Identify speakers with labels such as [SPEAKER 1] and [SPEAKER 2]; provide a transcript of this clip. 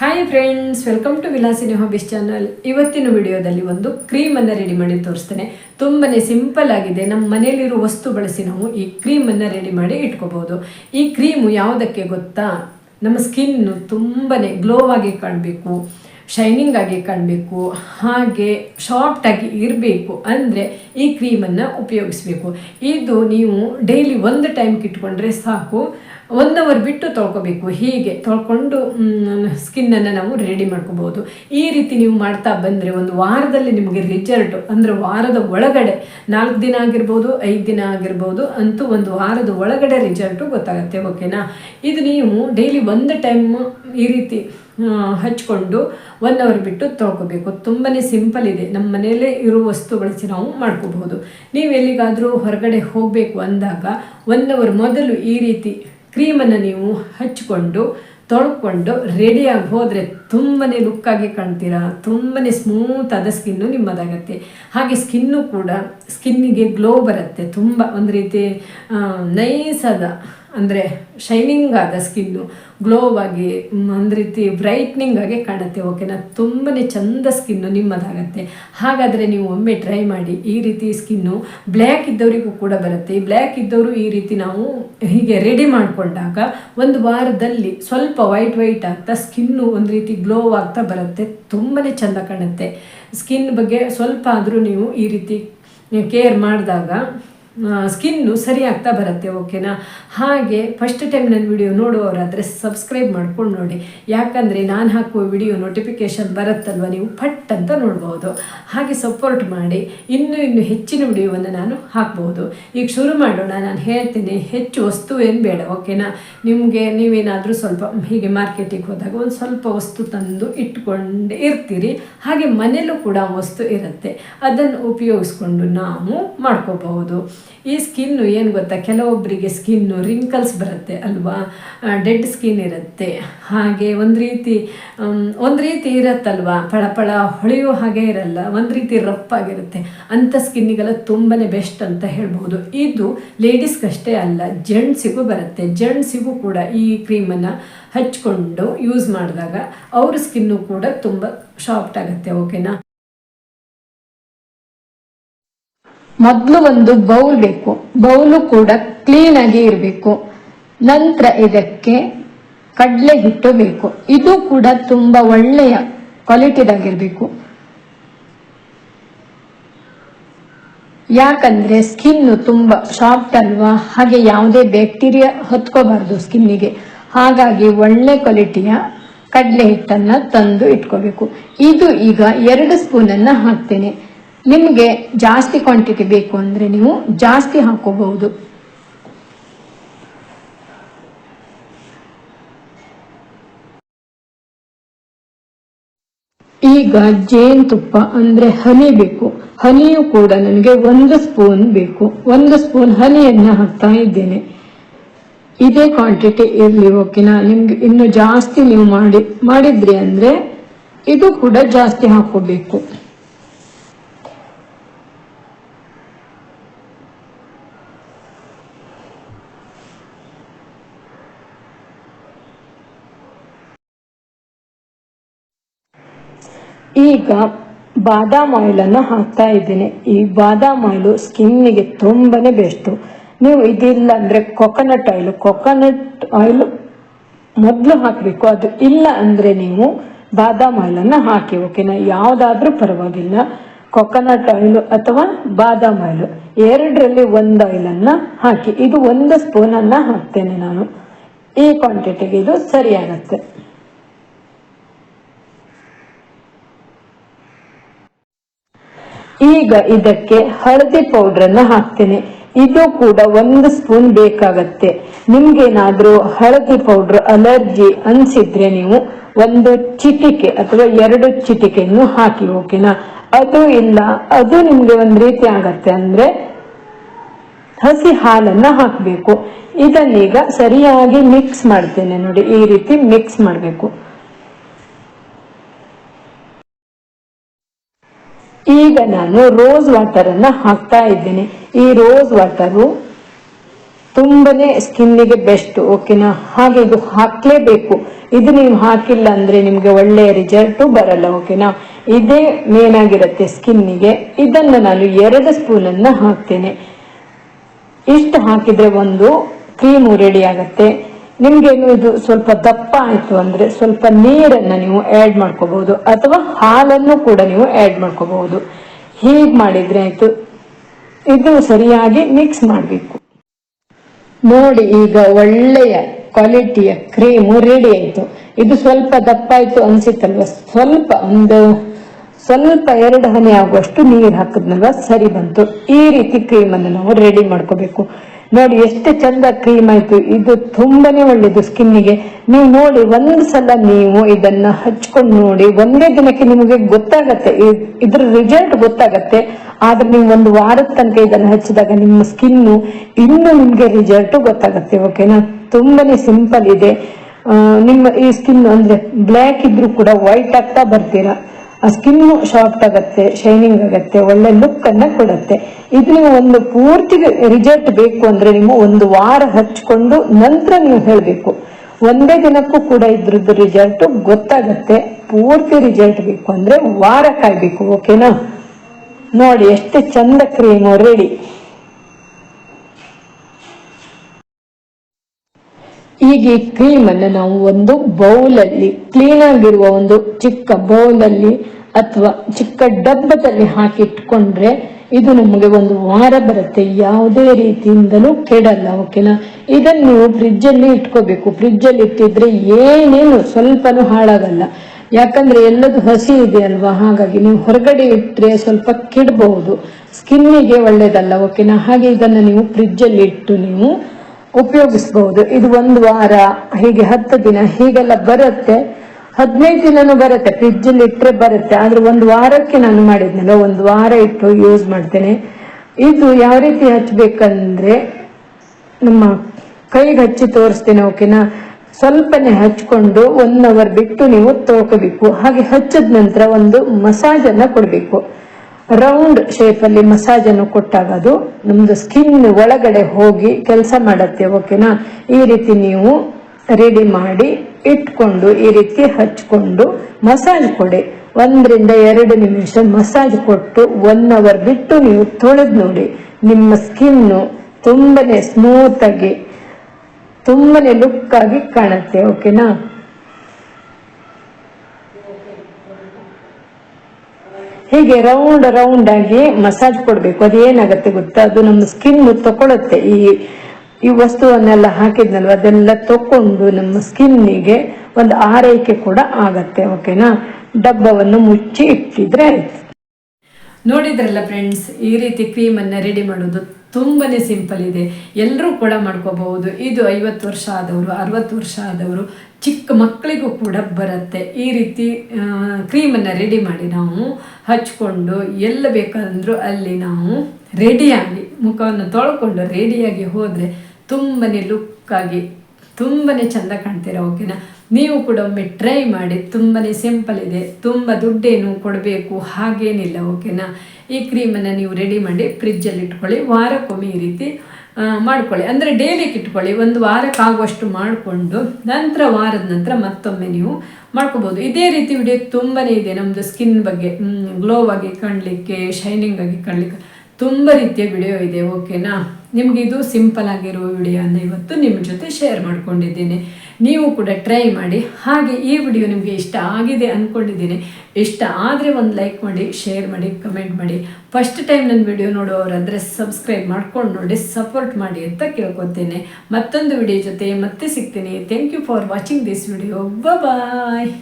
[SPEAKER 1] Hi friends welcome to Vilasini hobbies channel ಇವತ್ತಿನ ವಿಡಿಯೋದಲ್ಲಿ ಒಂದು ಕ್ರೀಮನ್ನು ರೆಡಿ ಮಾಡಿ ತೋರಿಸ್ತೇನೆ. ತುಂಬಾ ಸಿಂಪಲ್ ಆಗಿದೆ. ನಮ್ಮ ಮನೆಯಲ್ಲಿರೋ ವಸ್ತು ಬಳಸಿ ನಾವು ಈ ಕ್ರೀಮನ್ನು ರೆಡಿ ಮಾಡಿ ಇಟ್ಕೋಬಹುದು. ಈ ಕ್ರೀಮು ಯಾವುದಕ್ಕೆ ಗೊತ್ತಾ? ನಮ್ಮ ಸ್ಕಿನ್ನು ಗ್ಲೋ ಆಗಿ ಕಾಣಬೇಕು ಶೈನಿಂಗ್ ಆಗಿ ಕಾಣಬೇಕು, ಹಾಗೆ ಆಗಿ ಇರಬೇಕು ಅಂದರೆ ಈ ಕ್ರೀಮನ್ನು ಉಪಯೋಗಿಸ್ಬೇಕು. ಇದು ನೀವು ಡೈಲಿ ಒಂದು ಟೈಮ್ಗೆ ಇಟ್ಕೊಂಡ್ರೆ ಸಾಕು. ಒನ್ ಅವರ್ ಬಿಟ್ಟು ತೊಳ್ಕೊಬೇಕು. ಹೀಗೆ ತೊಳ್ಕೊಂಡು ಸ್ಕಿನ್ನನ್ನು ನಾವು ರೆಡಿ ಮಾಡ್ಕೋಬೋದು. ಈ ರೀತಿ ನೀವು ಮಾಡ್ತಾ ಬಂದರೆ ಒಂದು ವಾರದಲ್ಲಿ ನಿಮಗೆ ರಿಸಲ್ಟ್ ಅಂದರೆ ವಾರದ ಒಳಗಡೆ ನಾಲ್ಕು ದಿನ ಆಗಿರ್ಬೋದು, ಐದು ದಿನ ಆಗಿರ್ಬೋದು ಅಂತೂ ಒಂದು ವಾರದ ಒಳಗಡೆ ರಿಸಲ್ಟು ಗೊತ್ತಾಗುತ್ತೆ ಓಕೆನಾ ಇದು ನೀವು ಡೈಲಿ ಒಂದು ಟೈಮ್ ಈ ರೀತಿ ಹಚ್ಕೊಂಡು ಒನ್ ಅವರ್ ಬಿಟ್ಟು ತೊಳ್ಕೊಬೇಕು. ತುಂಬಾ ಸಿಂಪಲ್ ಇದೆ. ನಮ್ಮ ಮನೆಯಲ್ಲೇ ಇರೋ ವಸ್ತು ನಾವು ಮಾಡ್ಕೋಬಹುದು ನೀವು ಎಲ್ಲಿಗಾದರೂ ಹೊರಗಡೆ ಹೋಗಬೇಕು ಅಂದಾಗ ಒನ್ ಅವರ್ ಮೊದಲು ಈ ರೀತಿ ಕ್ರೀಮನ್ನು ನೀವು ಹಚ್ಕೊಂಡು ತೊಳ್ಕೊಂಡು ರೆಡಿಯಾಗಿ ಹೋದರೆ ತುಂಬಾ ಲುಕ್ಕಾಗಿ ಕಾಣ್ತೀರಾ? ತುಂಬಾ ಸ್ಮೂತ್ ಆದ ಸ್ಕಿನ್ನು ನಿಮ್ಮದಾಗತ್ತೆ. ಹಾಗೆ ಸ್ಕಿನ್ನು ಕೂಡ ಸ್ಕಿನ್ನಿಗೆ ಗ್ಲೋ ಬರುತ್ತೆ. ತುಂಬ ಒಂದು ರೀತಿ ನೈಸಾದ ಅಂದರೆ ಶೈನಿಂಗ್ ಆದ ಸ್ಕಿನ್ನು ಆಗಿ ಒಂದು ರೀತಿ ಬ್ರೈಟ್ನಿಂಗ್ ಆಗಿ ಕಾಣುತ್ತೆ. ಓಕೆನಾ ತುಂಬಾ ಚಂದ ಸ್ಕಿನ್ನು ನಿಮ್ಮದಾಗತ್ತೆ. ಹಾಗಾದರೆ ನೀವು ಒಮ್ಮೆ ಟ್ರೈ ಮಾಡಿ. ಈ ರೀತಿ ಸ್ಕಿನ್ನು ಬ್ಲ್ಯಾಕ್ ಇದ್ದವರಿಗೂ ಕೂಡ ಬರುತ್ತೆ. ಈ ಬ್ಲ್ಯಾಕ್ ಇದ್ದವರು ಈ ರೀತಿ ನಾವು ಹೀಗೆ ರೆಡಿ ಮಾಡಿಕೊಂಡಾಗ ಒಂದು ವಾರದಲ್ಲಿ ಸ್ವಲ್ಪ ವೈಟ್ ವೈಟ್ ಆಗ್ತಾ ಸ್ಕಿನ್ನು ಒಂದು ರೀತಿ ಗ್ಲೋ ಆಗ್ತಾ ಬರುತ್ತೆ ತುಂಬಾ ಚೆಂದ ಕಾಣುತ್ತೆ. ಸ್ಕಿನ್ ಬಗ್ಗೆ ಸ್ವಲ್ಪ ಆದರೂ ನೀವು ಈ ರೀತಿ ಕೇರ್ ಮಾಡಿದಾಗ ಸ್ಕಿನ್ನು ಸರಿ ಆಗ್ತಾ ಬರುತ್ತೆ, ಓಕೆನಾ? ಹಾಗೆ ಫಸ್ಟ್ ಟೈಮ್ ನನ್ನ ವಿಡಿಯೋ ನೋಡುವವರಾದರೆ ಸಬ್ಸ್ಕ್ರೈಬ್ ಮಾಡ್ಕೊಂಡು ನೋಡಿ. ಯಾಕಂದರೆ ನಾನು ಹಾಕುವ ವಿಡಿಯೋ ನೋಟಿಫಿಕೇಷನ್ ಬರುತ್ತಲ್ವ, ನೀವು ಫಟ್ ಅಂತ ನೋಡ್ಬೋದು. ಹಾಗೆ ಸಪೋರ್ಟ್ ಮಾಡಿ, ಇನ್ನೂ ಇನ್ನು ಹೆಚ್ಚಿನ ವಿಡಿಯೋವನ್ನು ನಾನು ಹಾಕ್ಬೋದು. ಈಗ ಶುರು ಮಾಡೋಣ, ನಾನು ಹೇಳ್ತೀನಿ, ಹೆಚ್ಚು ವಸ್ತು ಏನು ಬೇಡ, ಓಕೆನಾ? ನಿಮಗೆ ನೀವೇನಾದರೂ ಸ್ವಲ್ಪ, ಹೀಗೆ ಮಾರ್ಕೆಟಿಗೆ ಹೋದಾಗ ಒಂದು ಸ್ವಲ್ಪ ವಸ್ತು ತಂದು ಇಟ್ಕೊಂಡು ಇರ್ತೀರಿ. ಹಾಗೆ ಮನೆಯಲ್ಲೂ ಕೂಡ ವಸ್ತು ಇರುತ್ತೆ. ಅದನ್ನು ಉಪಯೋಗಿಸ್ಕೊಂಡು ನಾವು ಮಾಡ್ಕೋಬಹುದು. ಈ ಸ್ಕಿನ್ನು ಏನು ಗೊತ್ತಾ? ಕೆಲವೊಬ್ಬರಿಗೆ ಸ್ಕಿನ್ನು ರಿಂಕಲ್ಸ್ ಬರುತ್ತೆ ಅಲ್ವಾ? ಡೆಡ್ ಸ್ಕಿನ್ ಇರುತ್ತೆ. ಹಾಗೆ ಒಂದು ರೀತಿ ಒಂದು ರೀತಿ ಇರತ್ತಲ್ವಾ? ಪಳಪಳ ಹೊಳೆಯೋ ಹಾಗೆ ಇರಲ್ಲ. ಒಂದು ರೀತಿ ರಪ್ಪಾಗಿರುತ್ತೆ ಅಂಥ ಸ್ಕಿನ್ನಿಗೆಲ್ಲ ತುಂಬಾ ಬೆಸ್ಟ್ ಅಂತ ಹೇಳ್ಬೋದು ಇದು ಲೇಡೀಸ್ಗಷ್ಟೇ ಅಲ್ಲ ಜೆಂಟ್ಸಿಗೂ ಬರುತ್ತೆ. ಜೆಂಟ್ಸಿಗೂ ಕೂಡ ಈ ಕ್ರೀಮನ್ನು ಹಚ್ಕೊಂಡು ಯೂಸ್ ಮಾಡಿದಾಗ ಅವ್ರ ಸ್ಕಿನ್ನು ಕೂಡ ತುಂಬ ಸಾಫ್ಟ್ ಆಗುತ್ತೆ ಓಕೆನಾ ಮೊದಲು ಒಂದು ಬೌಲ್ ಬೇಕು. ಬೌಲು ಕೂಡ ಕ್ಲೀನ್ ಆಗಿ ಇರಬೇಕು. ನಂತರ ಇದಕ್ಕೆ ಕಡಲೆ ಹಿಟ್ಟು ಬೇಕು. ಇದು ಕೂಡ ತುಂಬಾ ಒಳ್ಳೆಯ ಕ್ವಾಲಿಟಿದಾಗಿರ್ಬೇಕು ಯಾಕಂದ್ರೆ ಸ್ಕಿನ್ ತುಂಬಾ ಸಾಫ್ಟ್ ಅಲ್ವಾ? ಹಾಗೆ ಯಾವುದೇ ಬ್ಯಾಕ್ಟೀರಿಯಾ ಹೊತ್ಕೋಬಾರ್ದು ಸ್ಕಿನ್ನಿಗೆ ಹಾಗಾಗಿ ಒಳ್ಳೆ ಕ್ವಾಲಿಟಿಯ ಕಡಲೆ ಹಿಟ್ಟನ್ನ ತಂದು ಇಟ್ಕೋಬೇಕು. ಇದು ಈಗ ಎರಡು ಸ್ಪೂನನ್ನು ಹಾಕ್ತೇನೆ. ನಿಮಗೆ ಜಾಸ್ತಿ ಕ್ವಾಂಟಿಟಿ ಬೇಕು ಅಂದ್ರೆ ನೀವು ಜಾಸ್ತಿ ಹಾಕೋಬಹುದು. ಈಗ ಜೇನುತುಪ್ಪ ಅಂದ್ರೆ ಹನಿ ಬೇಕು. ಹನಿಯು ಕೂಡ ನನಗೆ ಒಂದು ಸ್ಪೂನ್ ಬೇಕು. ಒಂದು ಸ್ಪೂನ್ ಹನಿಯನ್ನ ಹಾಕ್ತಾ ಇದ್ದೇನೆ. ಇದೇ ಕ್ವಾಂಟಿಟಿ ಇರಲಿ ಓಕೆನಾ ನಿಮ್ಗೆ ಇನ್ನು ಜಾಸ್ತಿ ನೀವು ಮಾಡಿ, ಮಾಡಿದ್ರಿ ಅಂದ್ರೆ ಇದು ಕೂಡ ಜಾಸ್ತಿ ಹಾಕೋಬೇಕು. ಈಗ ಬಾದಾಮ್ ಆಯಿಲ್ ಅನ್ನು ಹಾಕ್ತಾ ಇದ್ದೀನಿ. ಈ ಬಾದಾಮ್ ಆಯಿಲು ಸ್ಕಿನ್ನಿಗೆ ತುಂಬಾನೇ ಬೆಸ್ಟು ನೀವು ಇದಿಲ್ಲ ಅಂದರೆ ಕೊಕೊನಟ್ ಆಯಿಲ್ ಕೊಕೊನಟ್ ಆಯಿಲ್ ಮೊದಲು ಹಾಕಬೇಕು. ಅದು ಇಲ್ಲ ಅಂದರೆ ನೀವು ಬಾದಾಮ್ ಆಯಿಲನ್ನು ಹಾಕಿ ಓಕೆನಾ ಯಾವುದಾದ್ರೂ ಪರವಾಗಿಲ್ಲ. ಕೊಕೊನಟ್ ಆಯಿಲ್ ಅಥವಾ ಬಾದಾಮ್ ಆಯಿಲ್ ಎರಡರಲ್ಲಿ ಒಂದು ಆಯಿಲನ್ನು ಹಾಕಿ. ಇದು ಒಂದು ಸ್ಪೂನನ್ನು ಹಾಕ್ತೇನೆ ನಾನು. ಈ ಕ್ವಾಂಟಿಟಿಗೆ ಇದು ಸರಿಯಾಗತ್ತೆ. ಈಗ ಇದಕ್ಕೆ ಹಳದಿ ಪೌಡರ್ ಅನ್ನ ಹಾಕ್ತೇನೆ. ಇದು ಕೂಡ ಒಂದು ಸ್ಪೂನ್ ಬೇಕಾಗತ್ತೆ. ನಿಮ್ಗೇನಾದ್ರೂ ಹಳದಿ ಪೌಡರ್ ಅಲರ್ಜಿ ಅನ್ಸಿದ್ರೆ ನೀವು ಒಂದು ಚಿಟಿಕೆ ಅಥವಾ ಎರಡು ಚಿಟಿಕೆಯನ್ನು ಹಾಕಿ ಓಕೆನಾ? ಅದು ಇಲ್ಲ, ಅದು ನಿಮ್ಗೆ ಒಂದ್ ರೀತಿ ಆಗತ್ತೆ ಅಂದ್ರೆ ಹಸಿ ಹಾಲನ್ನ ಹಾಕಬೇಕು. ಇದನ್ನೀಗ ಸರಿಯಾಗಿ ಮಿಕ್ಸ್ ಮಾಡ್ತೇನೆ ನೋಡಿ, ಈ ರೀತಿ ಮಿಕ್ಸ್ ಮಾಡಬೇಕು. ಈಗ ನಾನು ರೋಸ್ ವಾಟರ್ ಅನ್ನ ಹಾಕ್ತಾ ಇದ್ದೇನೆ. ಈ ರೋಸ್ ವಾಟರು ಸ್ಕಿನ್ ಸ್ಕಿನ್ನಿಗೆ ಬೆಸ್ಟ್ ಓಕೆನಾ ಹಾಗೆ ಇದು ಹಾಕ್ಲೇಬೇಕು. ಇದು ನೀವು ಹಾಕಿಲ್ಲ ಅಂದ್ರೆ ನಿಮ್ಗೆ ಒಳ್ಳೆಯ ರಿಸಲ್ಟು ಬರಲ್ಲ ಓಕೆನಾ ಇದೇ ಮೇನ್ ಆಗಿರುತ್ತೆ ಸ್ಕಿನ್ನಿಗೆ ಇದನ್ನು ನಾನು ಎರಡು ಸ್ಪೂನ್ ಅನ್ನ ಹಾಕ್ತೇನೆ. ಇಷ್ಟು ಹಾಕಿದ್ರೆ ಒಂದು ಕ್ರೀಮು ರೆಡಿ ಆಗತ್ತೆ. ನಿಮ್ಗೆ ಇದು ಸ್ವಲ್ಪ ದಪ್ಪ ಆಯ್ತು ಅಂದ್ರೆ ಸ್ವಲ್ಪ ನೀರನ್ನ ನೀವು ಆಡ್ ಮಾಡ್ಕೋಬಹುದು, ಅಥವಾ ಹಾಲನ್ನು ಕೂಡ ನೀವು ಆಡ್ ಮಾಡ್ಕೋಬಹುದು. ಹೀಗೆ ಮಾಡಿದ್ರೆ ಆಯ್ತು. ಇದು ಸರಿಯಾಗಿ ಮಿಕ್ಸ್ ಮಾಡಬೇಕು. ನೋಡಿ ಈಗ ಒಳ್ಳೆಯ ಕ್ವಾಲಿಟಿಯ ಕ್ರೀಮ್ ರೆಡಿ ಆಯ್ತು. ಇದು ಸ್ವಲ್ಪ ದಪ್ಪ ಆಯ್ತು ಅನ್ಸಿತ್ತಲ್ವ? ಸ್ವಲ್ಪ ಒಂದು, ಸ್ವಲ್ಪ ಎರಡು ಹನಿ ಆಗುವಷ್ಟು ನೀರು ಹಾಕಿದ್ನಲ್ವ? ಸರಿ ಬಂತು. ಈ ರೀತಿ ಕ್ರೀಮ್ ಅನ್ನು ನಾವು ರೆಡಿ ಮಾಡ್ಕೋಬೇಕು. ನೋಡಿ ಎಷ್ಟು ಚಂದ ಕ್ರೀಮ್ ಆಯ್ತು. ಇದು ತುಂಬಾನೇ ಒಳ್ಳೇದು ಸ್ಕಿನ್ನಿಗೆ. ನೀವು ನೋಡಿ, ಒಂದ್ ಸಲ ನೀವು ಇದನ್ನ ಹಚ್ಕೊಂಡು ನೋಡಿ, ಒಂದೇ ದಿನಕ್ಕೆ ನಿಮಗೆ ಗೊತ್ತಾಗತ್ತೆ. ಇದ್ರ ರಿಸಲ್ಟ್ ಗೊತ್ತಾಗತ್ತೆ. ಆದ್ರೆ ನೀವು ಒಂದು ವಾರದ ತನಕ ಇದನ್ನ ಹಚ್ಚಿದಾಗ ನಿಮ್ಮ ಸ್ಕಿನ್ನು ಇನ್ನೂ ನಿಮ್ಗೆ ರಿಸಲ್ಟ್ ಗೊತ್ತಾಗತ್ತೆ ಓಕೆನಾ ತುಂಬಾನೇ ಸಿಂಪಲ್ ಇದೆ. ನಿಮ್ಮ ಈ ಸ್ಕಿನ್ ಅಂದ್ರೆ ಬ್ಲ್ಯಾಕ್ ಇದ್ರೂ ಕೂಡ ವೈಟ್ ಆಗ್ತಾ ಬರ್ತೀರಾ? ಸ್ಕಿನ್ ಶಾರ್ಟ್ ಆಗತ್ತೆ ಶೈನಿಂಗ್ ಆಗತ್ತೆ, ಒಳ್ಳೆ ಲುಕ್ ಅನ್ನ ಕೊಡುತ್ತೆ. ಇದು ನೀವು ಒಂದು ಪೂರ್ತಿ ರಿಜಲ್ಟ್ ಬೇಕು ಅಂದ್ರೆ ನೀವು ಒಂದು ವಾರ ಹಚ್ಕೊಂಡು ನಂತರ ನೀವು ಹೇಳಬೇಕು. ಒಂದೇ ದಿನಕ್ಕೂ ಕೂಡ ಇದ್ರದ್ದು ರಿಸಲ್ಟ್ ಗೊತ್ತಾಗತ್ತೆ. ಪೂರ್ತಿ ರಿಜಲ್ಟ್ ಬೇಕು ಅಂದ್ರೆ ವಾರ ಕಾಯ್ಬೇಕು ಓಕೆನಾ ನೋಡಿ, ಎಷ್ಟು ಚಂದ ಕ್ರೀಮು ರೆಡಿ ಈ ಕ್ರೀಮ್ ಅನ್ನು ನಾವು ಒಂದು ಬೌಲ್ ಅಲ್ಲಿ ಕ್ಲೀನ್ ಆಗಿರುವ ಒಂದು ಚಿಕ್ಕ ಬೌಲ್ ಅಲ್ಲಿ ಅಥವಾ ಚಿಕ್ಕ ಡಬ್ಬದಲ್ಲಿ ಹಾಕಿ ಇಟ್ಕೊಂಡ್ರೆ ಇದು ನಮಗೆ ಒಂದು ವಾರ ಬರುತ್ತೆ. ಯಾವುದೇ ರೀತಿಯಿಂದಲೂ ಕೆಡಲ್ಲ ಓಕೆನಾ ಇದನ್ನು ನೀವು ಫ್ರಿಜ್ ಅಲ್ಲಿ ಇಟ್ಕೋಬೇಕು. ಫ್ರಿಜ್ ಅಲ್ಲಿ ಇಟ್ಟಿದ್ರೆ ಏನೇನು ಸ್ವಲ್ಪನೂ ಹಾಳಾಗಲ್ಲ. ಯಾಕಂದ್ರೆ ಎಲ್ಲದು ಹಸಿ ಇದೆ ಅಲ್ವಾ? ಹಾಗಾಗಿ ನೀವು ಹೊರಗಡೆ ಇಟ್ಟರೆ ಸ್ವಲ್ಪ ಕೆಡಬಹುದು. ಸ್ಕಿನ್ನಿಗೆ ಒಳ್ಳೇದಲ್ಲ ಓಕೆನಾ ಹಾಗೆ ಇದನ್ನು ನೀವು ಫ್ರಿಜ್ ಅಲ್ಲಿ ಇಟ್ಟು ನೀವು ಉಪಯೋಗಿಸಬಹುದು ಇದು ಒಂದು ವಾರ, ಹೀಗೆ ಹತ್ತು ದಿನ, ಹೀಗೆಲ್ಲ ಬರುತ್ತೆ. ಹದಿನೈದು ದಿನನೂ ಬರುತ್ತೆ ಫ್ರಿಜ್ ಅಲ್ಲಿ ಇಟ್ಟರೆ ಬರುತ್ತೆ. ಆದ್ರೆ ಒಂದು ವಾರಕ್ಕೆ ನಾನು ಮಾಡಿದ್ನಲ್ಲ, ಒಂದು ವಾರ ಇಟ್ಟು ಯೂಸ್ ಮಾಡ್ತೇನೆ. ಇದು ಯಾವ ರೀತಿ ಹಚ್ಚಬೇಕಂದ್ರೆ ನಮ್ಮ ಕೈಗೆ ಹಚ್ಚಿ ತೋರಿಸ್ತೇನೆ, ಓಕೆನಾ? ಸ್ವಲ್ಪನೇ ಹಚ್ಕೊಂಡು ಒನ್ ಅವರ್ ಬಿಟ್ಟು ನೀವು ತೋಕಬೇಕು ಹಾಗೆ ಹಚ್ಚಿದ ನಂತರ ಒಂದು ಮಸಾಜ್ ಅನ್ನ ಕೊಡಬೇಕು. ರೌಂಡ್ ಶೇಪ್ ಅಲ್ಲಿ ಮಸಾಜ್ ಅನ್ನು ಕೊಟ್ಟಾಗ ಅದು ನಮ್ದು ಸ್ಕಿನ್ ಒಳಗಡೆ ಹೋಗಿ ಕೆಲಸ ಮಾಡತ್ತೆ ಓಕೆನಾ ಈ ರೀತಿ ನೀವು ರೆಡಿ ಮಾಡಿ ಇಟ್ಕೊಂಡು, ಈ ರೀತಿ ಹಚ್ಕೊಂಡು ಮಸಾಜ್ ಕೊಡಿ. ಒಂದರಿಂದ ಎರಡು ನಿಮಿಷ ಮಸಾಜ್ ಕೊಟ್ಟು ಒನ್ ಅವರ್ ಬಿಟ್ಟು ನೀವು ತೊಳೆದು ನೋಡಿ. ನಿಮ್ಮ ಸ್ಕಿನ್ನು ತುಂಬಾನೇ ಸ್ಮೂತ್ ಆಗಿ, ತುಂಬಾನೇ ಲುಕ್ ಆಗಿ ಕಾಣುತ್ತೆ ಓಕೆನಾ ಹೀಗೆ ರೌಂಡ್ ರೌಂಡ್ ಆಗಿ ಮಸಾಜ್ ಕೊಡ್ಬೇಕು? ಅದು ಏನಾಗತ್ತೆ ಗೊತ್ತಾ? ಅದು ನಮ್ಮ ಸ್ಕಿನ್ ತಕೊಳ್ಳುತ್ತೆ ಈ ಈ ವಸ್ತುವನ್ನೆಲ್ಲ ಹಾಕಿದ್ನಲ್ವ? ಅದೆಲ್ಲ ತಕೊಂಡು ನಮ್ಮ ಸ್ಕಿನ್ನಿಗೆ ಒಂದು ಆರೈಕೆ ಕೂಡ ಆಗತ್ತೆ ಓಕೆನಾ ಡಬ್ಬವನ್ನು ಮುಚ್ಚಿ ಇಟ್ಟಿದ್ರೆ ಆಯ್ತು. ನೋಡಿದ್ರಲ್ಲ ಫ್ರೆಂಡ್ಸ್ ಈ ರೀತಿ ಕ್ರೀಮನ್ನು ರೆಡಿ ಮಾಡೋದು ತುಂಬಾನೇ ಸಿಂಪಲ್ ಇದೆ. ಎಲ್ಲರೂ ಕೂಡ ಮಾಡ್ಕೋಬಹುದು. ಇದು ಐವತ್ತು ವರ್ಷ ಆದವರು, ಅರವತ್ತು ವರ್ಷ ಆದವರು ಚಿಕ್ಕ ಮಕ್ಕಳಿಗೂ ಕೂಡ ಬರುತ್ತೆ. ಈ ರೀತಿ ಕ್ರೀಮನ್ನು ರೆಡಿ ಮಾಡಿ ನಾವು ಹಚ್ಕೊಂಡು ಎಲ್ಲ ಬೇಕಾದ್ರೂ ಅಲ್ಲಿ ನಾವು ರೆಡಿಯಾಗಿ ಮುಖವನ್ನು ತೊಳ್ಕೊಂಡು ರೆಡಿಯಾಗಿ ಹೋದರೆ ತುಂಬಾ ಲುಕ್ಕಾಗಿ ತುಂಬಾ ಚೆಂದ ಕಾಣ್ತೀರಾ ಓಕೆನಾ ನೀವು ಕೂಡ ಒಮ್ಮೆ ಟ್ರೈ ಮಾಡಿ, ತುಂಬನೇ ಸಿಂಪಲ್ ಇದೆ, ತುಂಬ ದುಡ್ಡೇನು ಕೊಡಬೇಕು ಹಾಗೇನಿಲ್ಲ ಓಕೆನಾ ಈ ಕ್ರೀಮನ್ನು ನೀವು ರೆಡಿ ಮಾಡಿ ಫ್ರಿಜ್ಜಲ್ಲಿ ಇಟ್ಕೊಳ್ಳಿ, ವಾರಕ್ಕೊಮ್ಮೆ ಈ ರೀತಿ ಮಾಡ್ಕೊಳ್ಳಿ. ಅಂದರೆ ಡೈಲಿಗೆ ಇಟ್ಕೊಳ್ಳಿ ಒಂದು ವಾರಕ್ಕಾಗುವಷ್ಟು ಮಾಡಿಕೊಂಡು, ನಂತರ ವಾರದ ನಂತರ ಮತ್ತೊಮ್ಮೆ ನೀವು ಮಾಡ್ಕೋಬೋದು. ಇದೇ ರೀತಿ ವಿಡಿಯೋ ತುಂಬನೇ ಇದೆ. ನಮ್ಮದು ಸ್ಕಿನ್ ಬಗ್ಗೆ ಗ್ಲೋ ಆಗಿ ಕಾಣಲಿಕ್ಕೆ ಶೈನಿಂಗ್ ಆಗಿ ಕಾಣಲಿಕ್ಕೆ ತುಂಬ ರೀತಿಯ ವಿಡಿಯೋ ಇದೆ. ಓಕೆನಾ ನಿಮ್ಗೆ ಇದು ಸಿಂಪಲ್ ಆಗಿರುವ ವಿಡಿಯೋನ ಇವತ್ತು ನಿಮ್ಮ ಜೊತೆ ಶೇರ್ ಮಾಡ್ಕೊಂಡಿದ್ದೀನಿ. ನೀವು ಕೂಡ ಟ್ರೈ ಮಾಡಿ. ಹಾಗೆ ಈ ವಿಡಿಯೋ ನಿಮಗೆ ಇಷ್ಟ ಆಗಿದೆ ಅಂದ್ಕೊಂಡಿದ್ದೀನಿ ಇಷ್ಟ ಆದರೆ ಒಂದು ಲೈಕ್ ಮಾಡಿ ಶೇರ್ ಮಾಡಿ ಕಮೆಂಟ್ ಮಾಡಿ. ಫಸ್ಟ್ ಟೈಮ್ ನನ್ನ ವಿಡಿಯೋ ನೋಡುವವರಾದರೆ ಸಬ್ಸ್ಕ್ರೈಬ್ ಮಾಡ್ಕೊಂಡು ನೋಡಿ ಸಪೋರ್ಟ್ ಮಾಡಿ ಅಂತ ಕೇಳ್ಕೊತೇನೆ. ಮತ್ತೊಂದು ವಿಡಿಯೋ ಜೊತೆ ಮತ್ತೆ ಸಿಗ್ತೀನಿ. Thank you for watching this video bye